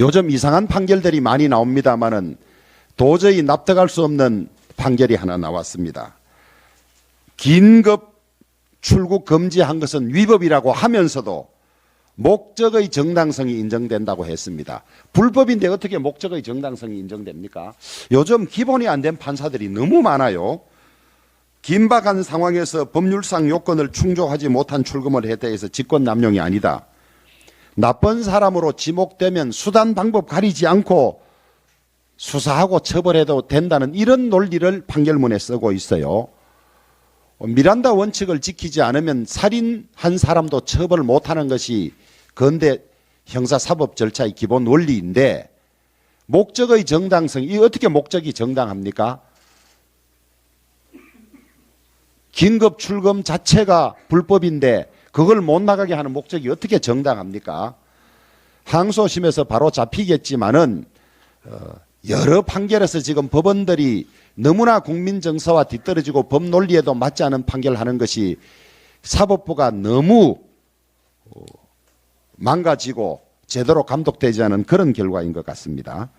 요즘 이상한 판결들이 많이 나옵니다만은 도저히 납득할 수 없는 판결이 하나 나왔습니다. 긴급 출국 금지한 것은 위법이라고 하면서도 목적의 정당성이 인정된다고 했습니다. 불법인데 어떻게 목적의 정당성이 인정됩니까? 요즘 기본이 안 된 판사들이 너무 많아요. 긴박한 상황에서 법률상 요건을 충족하지 못한 출금을 했다 해서 직권 남용이 아니다. 나쁜 사람으로 지목되면 수단 방법 가리지 않고 수사하고 처벌해도 된다는 이런 논리를 판결문에 쓰고 있어요. 미란다 원칙을 지키지 않으면 살인 한 사람도 처벌 못하는 것이 건대 형사사법 절차의 기본 원리인데 목적의 정당성 이 어떻게 목적이 정당합니까? 긴급 출금 자체가 불법인데 그걸 못 나가게 하는 목적이 어떻게 정당합니까? 항소심에서 바로 잡히겠지만은 어, 여러 판결에서 지금 법원들이 너무나 국민 정서와 뒤떨어지고 법 논리에도 맞지 않은 판결하는 것이 사법부가 너무 어, 망가지고 제대로 감독되지 않은 그런 결과인 것 같습니다.